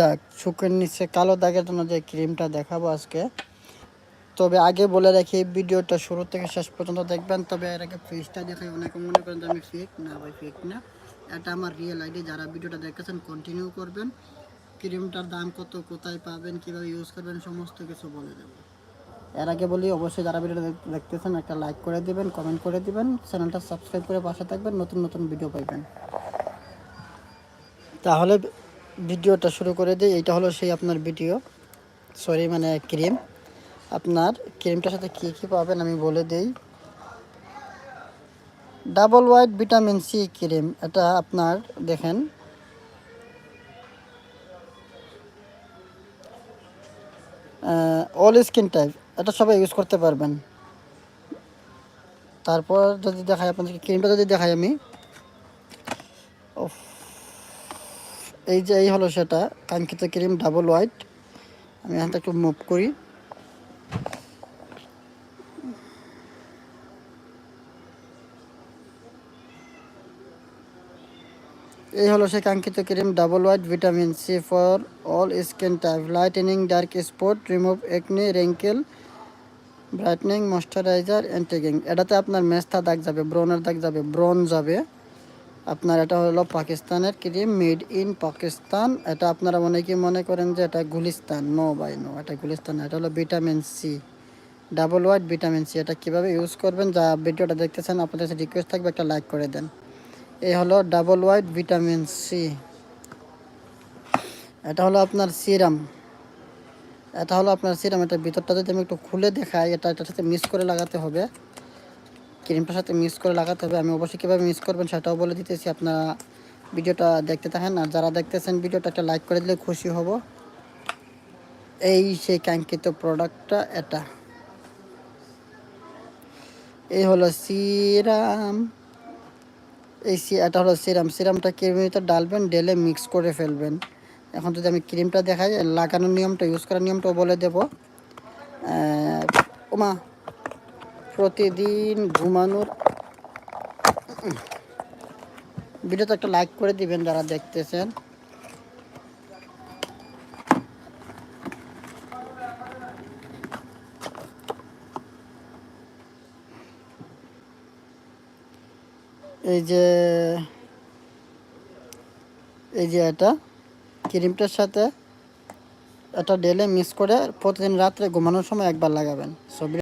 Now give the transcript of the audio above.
দাগ চোখের নিচে কালো দাগের জন্য যে ক্রিমটা দেখাবো আজকে। তবে আগে বলে রাখি ভিডিওটা শুরু থেকে শেষ পর্যন্ত দেখবেন। তবে এর আগে ফেসটা দেখে অনেকে মনে করেন যে আমি ফেক না, ভাই ফেক না। এটা আমার রিয়েল আইডি যারা ভিডিওটা দেখেছেন কন্টিনিউ করবেন। ক্রিমটার দাম কত, কোথায় পাবেন, কীভাবে ইউজ করবেন, সমস্ত কিছু বলে দেবো। এর আগে বলি, অবশ্যই যারা ভিডিওটা দেখতেছেন, একটা লাইক করে দিবেন কমেন্ট করে দিবেন চ্যানেলটা সাবস্ক্রাইব করে পাশে থাকবেন, নতুন নতুন ভিডিও পাইবেন। তাহলে ভিডিওটা শুরু করে দিই। এইটা হলো সেই আপনার ভিডিও। সরি মানে ক্রিম। আপনার ক্রিমটার সাথে কী কী পাবেন আমি বলে দিই। Double white vitamin C cream. এটা আপনার দেখেন। অল স্কিন টাইপ এটা সবাই ইউজ করতে পারবেন। তারপর যদি দেখাই আপনাদেরকে ক্রিমটা যদি দেখাই আমি। উফ, এই যে এই হলো সেটা, কাঙ্ক্ষিত ক্রিম ডাবল হোয়াইট। আমি এখানটা একটু মুভ করি। এই হলো সেই কাঙ্ক্ষিত cream double white vitamin C for, all skin type, lightening, dark spot, remove acne, wrinkle, brightening, moisturiser, antiageing. এটাতে আপনার মেস্তা দাগ যাবে ব্রনের দাগ যাবে ব্রন যাবে। আপনার এটা হলো পাকিস্তানের ক্রিম মেড ইন পাকিস্তান এটা আপনারা অনেকেই মনে করেন যে এটা গুলিস্তান। নো বাই নো এটা গুলিস্তান এটা হলো vitamin C double white vitamin C এটা কীভাবে ইউজ করবেন? যা ভিডিওটা দেখতেছেন, আপনাদের কাছে রিকোয়েস্ট থাকবে, একটা লাইক করে দেন। এই হলো ডাবল হোয়াইট ভিটামিন সি এটা হলো আপনার সিরাম এটা হলো আপনার সিরাম এটা ভিতরটা যদি আমি একটু খুলে দেখাই, এটা এটার সাথে মিক্স করে লাগাতে হবে। ক্রিমটার সাথে মিক্স করে লাগাতে হবে। আমি অবশ্যই কীভাবে মিক্স করবেন সেটাও বলে দিতেছি। আপনারা ভিডিওটা দেখতে থাকেন। আর যারা দেখতেছেন ভিডিওটা, একটা লাইক করে দিলে খুশি হব। এই সেই কাঙ্ক্ষিত প্রোডাক্টটা, এটা। এই হলো সিরাম। এই সি, এটা হলো সিরাম। সিরামটা ক্রিমের ডালবেন ডেলে মিক্স করে ফেলবেন। এখন যদি আমি ক্রিমটা দেখাই, লাগানোর নিয়মটা, ইউজ করার নিয়মটাও বলে দেব। ওমা প্রতিদিন ঘুমানোর ভিডিওতে একটা লাইক করে দিবেন যারা দেখতেছেন। এই যে এই যে এটা ক্রিমটার সাথে এটা ডেলে মিক্স করে প্রতিদিন রাত্রে ঘুমানোর সময় একবার লাগাবেন। সব